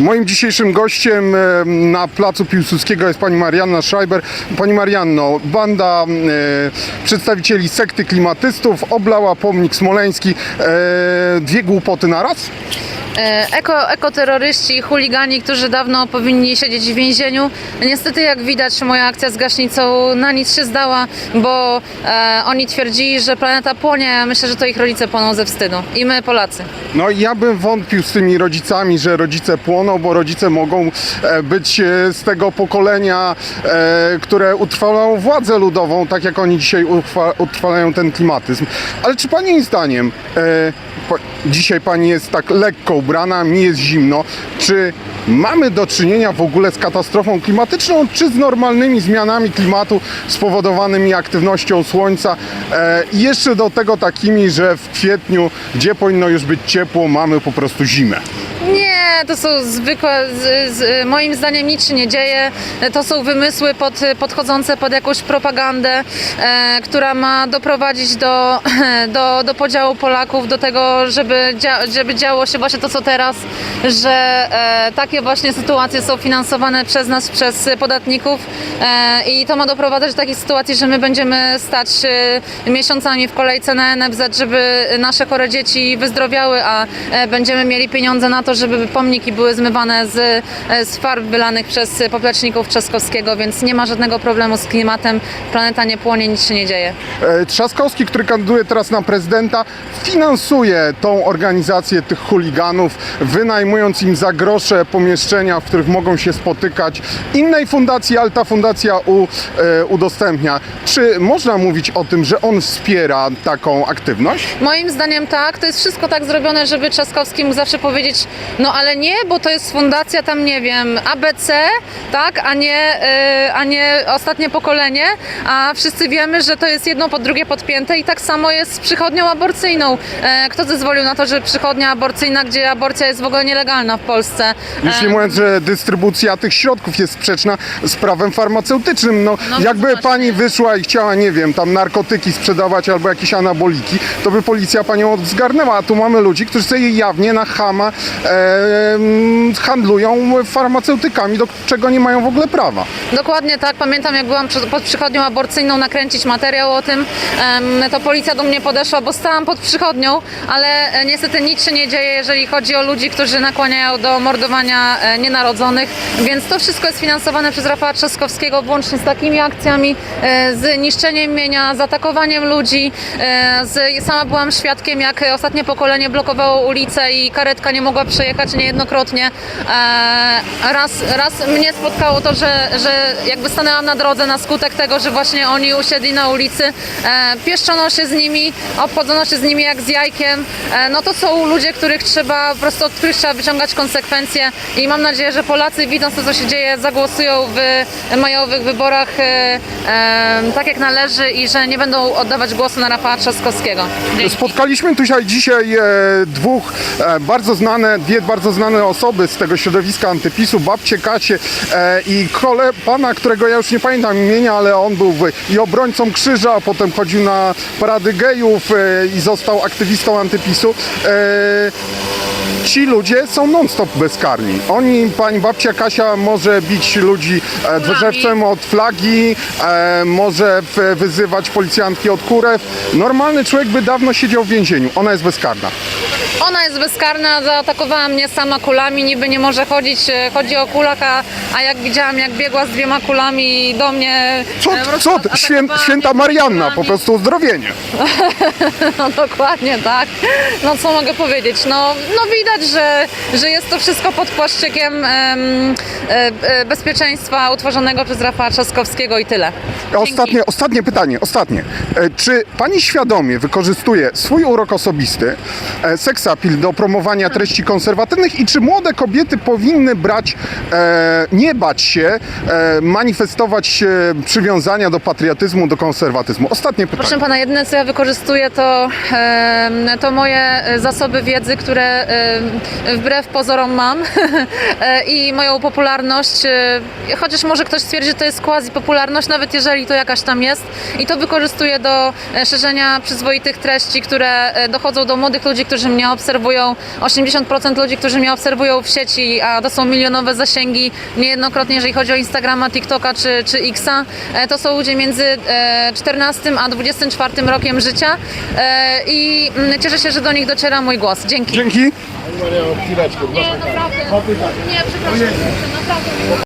Moim dzisiejszym gościem na placu Piłsudskiego jest pani Marianna Schreiber. Pani Marianno, banda przedstawicieli sekty klimatystów oblała pomnik smoleński. E, dwie głupoty naraz? E, Eko, ekoterroryści, chuligani, którzy dawno powinni siedzieć w więzieniu. Niestety, jak widać, moja akcja z gaśnicą na nic się zdała, bo e, oni twierdzili, że planeta płonie. Myślę, że to ich rodzice płoną ze wstydu. I my, Polacy. No ja bym wątpił z tymi rodzicami, że rodzice płoną, bo rodzice mogą e, być e, z tego pokolenia, e, które utrwalało władzę ludową, tak jak oni dzisiaj utrwalają ten klimatyzm. Ale czy pani zdaniem, e, dzisiaj pani jest tak lekko ubrana, mi jest zimno, czy mamy do czynienia w ogóle z katastrofą klimatyczną, czy z normalnymi zmianami klimatu spowodowanymi aktywnością słońca e, i jeszcze do tego takimi, że w kwietniu, gdzie powinno już być ciepło, mamy po prostu zimę. Nie, to są zwykłe, z, z, moim zdaniem nic się nie dzieje. To są wymysły pod, podchodzące pod jakąś propagandę, e, która ma doprowadzić do, do, do podziału Polaków, do tego, żeby, dzia, żeby działo się właśnie to, co teraz, że e, takie właśnie sytuacje są finansowane przez nas, przez podatników e, i to ma doprowadzać do takiej sytuacji, że my będziemy stać e, miesiącami w kolejce na NFZ, żeby nasze chore dzieci wyzdrowiały, a e, będziemy mieli pieniądze na to, żeby pomniki były zmywane z, e, z farb wylanych przez popleczników Trzaskowskiego, więc nie ma żadnego problemu z klimatem. Planeta nie płonie, nic się nie dzieje. E, Trzaskowski, który kandyduje teraz na prezydenta, finansuje tą organizację tych chuliganów, wynajmując im za grosze pomieszczenia, w których mogą się spotykać. Innej fundacji, ale ta fundacja u, e, udostępnia. Czy można mówić o tym, że on wspiera taką aktywność? Moim zdaniem tak, to jest wszystko tak zrobione, żeby Trzaskowski mógł zawsze powiedzieć, no ale nie, bo to jest fundacja tam, nie wiem, ABC, tak, a nie, y, a nie ostatnie pokolenie, a wszyscy wiemy, że to jest jedno pod drugie podpięte i tak samo jest z przychodnią aborcyjną. E, Kto zezwolił na to, że przychodnia aborcyjna, gdzie aborcja jest w ogóle nielegalna w Polsce? Już nie mówiąc, że dystrybucja tych środków jest sprzeczna z prawem farmaceutycznym. No, No jakby właśnie. pani wyszła i chciała, nie wiem, tam narkotyki sprzedawać albo jakieś anaboliki, to by policja panią zgarnęła. A tu mamy ludzi, którzy sobie jawnie na chama e, handlują farmaceutykami, do czego nie mają w ogóle prawa. Dokładnie tak. Pamiętam, jak byłam pod przychodnią aborcyjną nakręcić materiał o tym, to policja do mnie podeszła, bo stałam pod przychodnią, ale e, niestety nic się nie dzieje, jeżeli chodzi o ludzi, którzy nakłaniają do mordowania e, nienarodzonych. Więc to wszystko jest finansowane przez Rafała Trzaskowskiego, włącznie z takimi akcjami, e, z niszczeniem mienia, z atakowaniem ludzi. Z, sama byłam świadkiem, jak ostatnie pokolenie blokowało ulicę i karetka nie mogła przejechać niejednokrotnie. E, Raz, raz mnie spotkało to, że, że jakby stanęłam na drodze na skutek tego, że właśnie oni usiedli na ulicy. E, Pieszczono się z nimi, obchodzono się z nimi jak z jajkiem. E, No to są ludzie, których trzeba, po prostu od których trzeba wyciągać konsekwencje i mam nadzieję, że Polacy widząc to, co się dzieje, zagłosują w majowych wyborach tak jak należy i że nie będą oddawać głosu na Rafała Trzaskowskiego. Dzięki. Spotkaliśmy tutaj dzisiaj dwóch bardzo znane, dwie bardzo znane osoby z tego środowiska antypisu, babcie Kacie e, i kole, pana, którego ja już nie pamiętam imienia, ale on był w, i obrońcą krzyża, a potem chodził na parady gejów e, i został aktywistą antypisu. E, ci ludzie są non-stop bezkarni. Oni, pani babcia Kasia może bić ludzi e, drzewcem od flagi, e, może w, wyzywać policjantki od kurew. Normalny człowiek by dawno siedział w więzieniu. Ona jest bezkarna. Ona jest bezkarna, zaatakowała mnie sama kulami, niby nie może chodzić, e, chodzi o kulak, a, a jak widziałam, jak biegła z dwiema kulami do mnie... Co, e, co atakowała świę, mnie święta Marianna, po kulami. prostu uzdrowienie. No dokładnie tak. No co mogę powiedzieć? No, no widać, że, że jest to wszystko pod płaszczykiem em, e, e, bezpieczeństwa utworzonego przez Rafała Trzaskowskiego i tyle. Ostatnie, ostatnie pytanie, ostatnie. E, Czy pani świadomie wykorzystuje swój urok osobisty, e, seksapil do promowania treści konserwatywnych i czy młode kobiety powinny brać, e, nie bać się, e, manifestować e, przywiązania do patriotyzmu, do konserwatyzmu? Ostatnie pytanie. Proszę pana, jedyne co ja wykorzystuję to, em, to moje e, zasoby wiedzy, które em, wbrew pozorom mam e, i moją popularność, e, chociaż może ktoś stwierdzi, że to jest quasi popularność, nawet jeżeli to jakaś tam jest i to wykorzystuję do e, szerzenia przyzwoitych treści, które dochodzą do młodych ludzi, którzy mnie obserwują. 80% ludzi, którzy mnie obserwują w sieci, a to są milionowe zasięgi, niejednokrotnie jeżeli chodzi o Instagrama, TikToka czy, czy Xa, to są ludzie między e, 14 a 24 rokiem życia i mm, cieszę się, że do nich dociera mój głos. Dzięki. Dzięki. Nie, naprawdę. Nie, przepraszam, naprawdę.